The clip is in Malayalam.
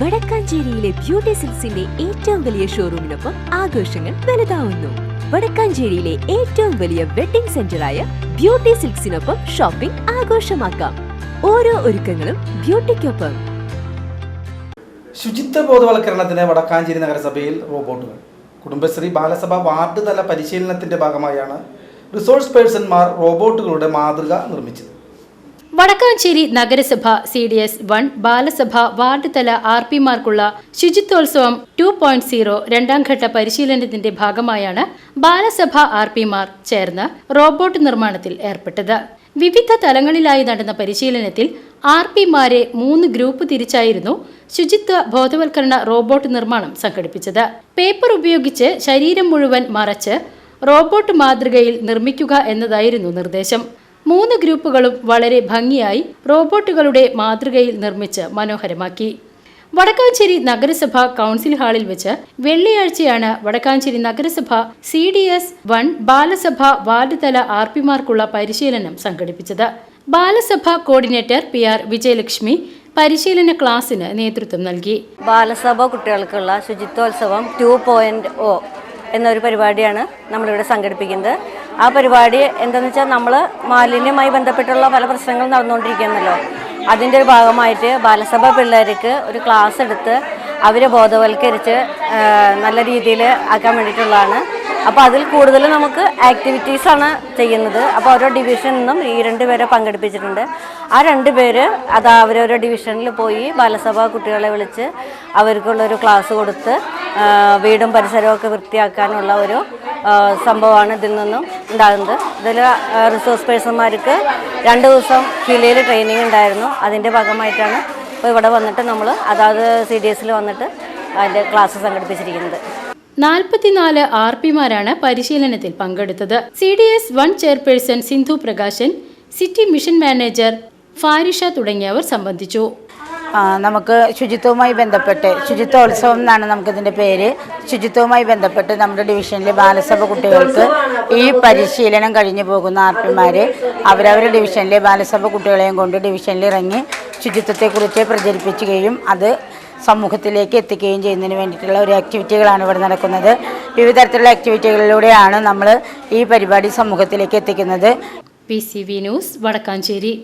വടക്കാഞ്ചേരിയിലെ ബ്യൂട്ടി സിൽസിന്റെ ഏറ്റവും വലിയ ഷോറൂമിനൊപ്പം ആഘോഷങ്ങൾ വലുതാവുന്നു. വടക്കാഞ്ചേരിയിലെ ഏറ്റവും വലിയ വെഡിംഗ് സെന്ററായ ബ്യൂട്ടി സിൽക്സിനൊപ്പം ഷോപ്പിംഗ് ആഘോഷമാക്കാം. ഓരോ ഒരുക്കങ്ങളും ബ്യൂട്ടിക്കൊപ്പം. ശുചിത്വ ബോധവൽക്കരണത്തിന് വടക്കാഞ്ചേരി നഗരസഭയിൽ റോബോട്ടുകൾ. കുടുംബശ്രീ ബാലസഭ വാർഡ് തല പരിശീലനത്തിന്റെ ഭാഗമായാണ് റിസോഴ്സ് പേഴ്സൺമാർ റോബോട്ടുകളുടെ മാതൃക നിർമ്മിച്ചത്. വടക്കാഞ്ചേരി നഗരസഭ സി ഡി എസ് വൺ ബാലസഭ വാർഡ് തല ആർ പിമാർക്കുള്ള ശുചിത്വോത്സവം ടു പോയിന്റ് സീറോ രണ്ടാം ഘട്ട പരിശീലനത്തിന്റെ ഭാഗമായാണ് ബാലസഭ ആർ പിമാർ ചേർന്ന് റോബോട്ട് നിർമ്മാണത്തിൽ ഏർപ്പെട്ടത്. വിവിധ തലങ്ങളിലായി നടന്ന പരിശീലനത്തിൽ ആർ പിമാരെ മൂന്ന് ഗ്രൂപ്പ് തിരിച്ചായിരുന്നു ശുചിത്വ ബോധവൽക്കരണ റോബോട്ട് നിർമ്മാണം സംഘടിപ്പിച്ചത്. പേപ്പർ ഉപയോഗിച്ച് ശരീരം മുഴുവൻ മറച്ച് റോബോട്ട് മാതൃകയിൽ നിർമ്മിക്കുക എന്നതായിരുന്നു നിർദ്ദേശം. മൂന്ന് ഗ്രൂപ്പുകളും വളരെ ഭംഗിയായി റോബോട്ടുകളുടെ മാതൃകയിൽ നിർമ്മിച്ച് മനോഹരമാക്കി. വടക്കാഞ്ചേരി നഗരസഭ കൗൺസിൽ ഹാളിൽ വെച്ച് വെള്ളിയാഴ്ചയാണ് വടക്കാഞ്ചേരി നഗരസഭ സി ഡി എസ് വൺ ബാലസഭ വാർഡ് തല ആർ പിമാർക്കുള്ള പരിശീലനം സംഘടിപ്പിച്ചത്. ബാലസഭ കോർഡിനേറ്റർ പി ആർ വിജയലക്ഷ്മി പരിശീലന ക്ലാസ്സിന് നേതൃത്വം നൽകി. ബാലസഭ കുട്ടികൾക്കുള്ള ശുചിത്വോത്സവം ടു പോയിന്റ് ഒ എന്നൊരു പരിപാടിയാണ് നമ്മളിവിടെ സംഘടിപ്പിക്കുന്നത്. ആ പരിപാടി എന്താണെന്ന് വെച്ചാൽ നമ്മൾ മാലിന്യമായി ബന്ധപ്പെട്ടുള്ള പല പ്രശ്നങ്ങളും നടന്നുകൊണ്ടിരിക്കുന്നല്ലോ അതിന്റെ ഒരു ഭാഗമായിട്ട് ബാലസഭ പിള്ളേർക്ക് ഒരു ക്ലാസ് എടുത്ത് അവരെ ബോധവൽക്കരിച്ച് നല്ല രീതിയിൽ ആക്കാൻ വേണ്ടിയിട്ടുള്ളതാണ്. അപ്പോൾ അതിൽ കൂടുതൽ നമുക്ക് ആക്ടിവിറ്റീസാണ് ചെയ്യുന്നത്. അപ്പോൾ ഓരോ ഡിവിഷനിൽ നിന്നും ഈ രണ്ട് പേരെ പങ്കെടുപ്പിച്ചിട്ടുണ്ട്. ആ രണ്ട് പേര് അത് അവരോരോ ഡിവിഷനിൽ പോയി ബാലസഭ കുട്ടികളെ വിളിച്ച് അവർക്കുള്ളൊരു ക്ലാസ് കൊടുത്ത് വീടും പരിസരമൊക്കെ വൃത്തിയാക്കാനുള്ള ഒരു സംഭവമാണ് ഇതിൽ നിന്നും ഉണ്ടാകുന്നത്. ഇതിൽ റിസോഴ്സ് പേഴ്സന്മാർക്ക് രണ്ട് ദിവസം ജില്ലയിൽ ട്രെയിനിങ് ഉണ്ടായിരുന്നു. അതിന്റെ ഭാഗമായിട്ടാണ് ഇപ്പോൾ ഇവിടെ വന്നിട്ട് നമ്മൾ അതാത് സി ഡി എസിൽ വന്നിട്ട് അതിന്റെ ക്ലാസ് സംഘടിപ്പിച്ചിരിക്കുന്നത്. നാൽപ്പത്തിനാല് ആർ പിമാരാണ് പരിശീലനത്തിൽ പങ്കെടുത്തത്. C D S one chairperson Sindhu Prakashan city mission manager Farisha തുടങ്ങിയവർ സംബന്ധിച്ചു. നമുക്ക് ശുചിത്വവുമായി ബന്ധപ്പെട്ട് ശുചിത്വോത്സവം എന്നാണ് നമുക്കിതിന്റെ പേര്. ശുചിത്വവുമായി ബന്ധപ്പെട്ട് നമ്മുടെ ഡിവിഷനിലെ ബാലസഭ കുട്ടികൾക്ക് ഈ പരിശീലനം കഴിഞ്ഞു പോകുന്ന ആർ പിമാർ അവരവരുടെ ഡിവിഷനിലെ ബാലസഭ കുട്ടികളെയും കൊണ്ട് ഡിവിഷനിൽ ഇറങ്ങി ശുചിത്വത്തെക്കുറിച്ച് പ്രചരിപ്പിക്കുകയും അത് സമൂഹത്തിലേക്ക് എത്തിക്കുകയും ചെയ്യുന്നതിന് വേണ്ടിയിട്ടുള്ള ഒരു ആക്ടിവിറ്റികളാണ് ഇവിടെ നടക്കുന്നത്. വിവിധ തരത്തിലുള്ള ആക്ടിവിറ്റികളിലൂടെയാണ് നമ്മൾ ഈ പരിപാടി സമൂഹത്തിലേക്ക് എത്തിക്കുന്നത്. P C V news Vadakkanchery.